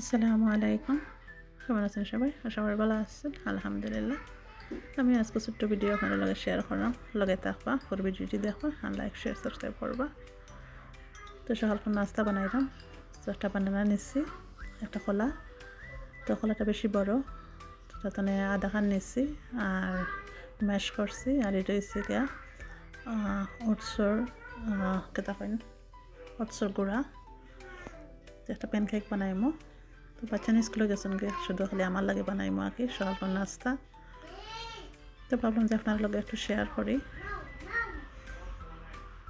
আসসালামু আলাইকুম। কেমন আছেন সবাই? সবাই ভালো আছেন। আলহামদুলিল্লাহ। আমি আজকে ছোট্ট ভিডিও আপনার লগে শেয়ার করলাম। লগে থাকবা, পুরো ভিডিওটি দেখবা, আর লাইক শেয়ার সাবস্ক্রাইব করবা। তো সকালখন নাস্তা বানাইলাম। একটা বানানা নিচ্ছি একটা কলা। তো কলাটা বেশি বড়। তাতে আধা খান নিচ্ছি আর ম্যাশ করছি, আর এটা হচ্ছে গিয়া ওটসর কেটা কইন? ওটসর গুঁড়া। একটা প্যানকেক বানাইমো। তো বাচ্চা স্কুলে গেছেন গে শুধু খালি আমার লাগে বানাইমো আর কি সকাল নাস্তা। তো ভাবলাম যে আপনার লগে একটু শেয়ার করি।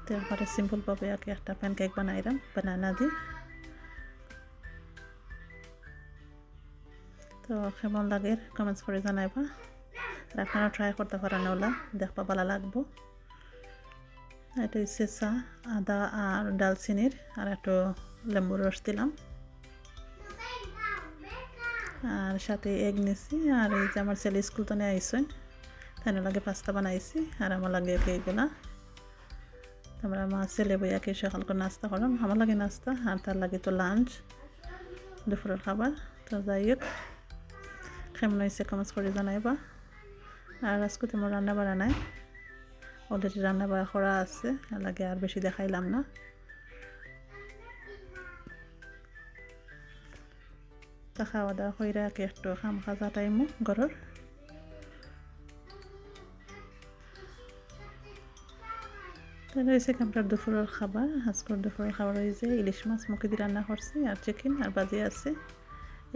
তো একবারে সিম্পলভাবে কি একটা প্যানকেক বানাইলাম বানানা দি তো কেমন লাগে কমেন্টস করে জানাইবা। আপনারা ট্রাই করতে পারেন ওলা, দেখবা ভালো লাগবো। এটা হচ্ছে চা, আদা আর ডালচিনির আর একটু লেম্বুর রস দিলাম। আর সাথে এগ নিছি আর এই যে আমার ছেলে স্কুল তো নিয়ে আইসেন। তাই লাগে পাস্তা বানাইছি। আর আমার লাগে এইগুলা তারপরে আমার ছেলে বইয়াকে সকাল করে নাস্তা করলাম। আমার লাগে নাস্তা আর তার লাগে তো লাঞ্চ দুপুরের খাবার। তো যাই হোক, কেমন হয়েছে কমেন্টস করে জানাইবা। আর আজকে তোমার রান্না বাড়া নাই। অলরেডি রান্না বাড়া করা আছে। লাগে আর বেশি দেখাইলাম না। তা খাওয়া দাওয়া আগে একটু খাম খাজা টাইমও ঘরের? হয়েছে আমরা দুপুরের খাবার, আজকের দুপুরের খাবার হয়েছে ইলিশ মাছ মুখে দিয়ে রান্না করছি আর চিকেন আর বাজি আছে।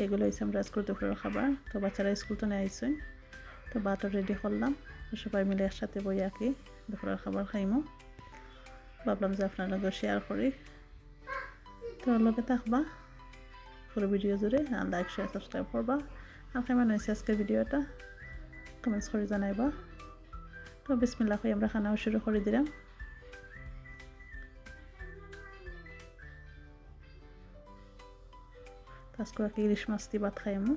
এগুলো হয়েছে আমরা আজকের দুপুরের খাবার। তো বাচ্চারা স্কুল তো নিয়ে আইসেন তো ভাতও রেডি করলাম। সবাই মিলে একসাথে বই আঁকি দুপুরের খাবার খাইমো। ভাবলাম যে আপনার শেয়ার করি। তো লগে থাকবা। পুরো ভিডিও জুড়ে লাইক শেয়ার সাবস্ক্রাইব করবা। আপনার মানে হয়েছে আজকের ভিডিওটা কমেন্টস করে জানাইবা। তো বিসমিল্লা করে আমরা খানাও শুরু করে দিলাম। আজকে ইলিশ মাছ দিয়ে ভাত খাই আমি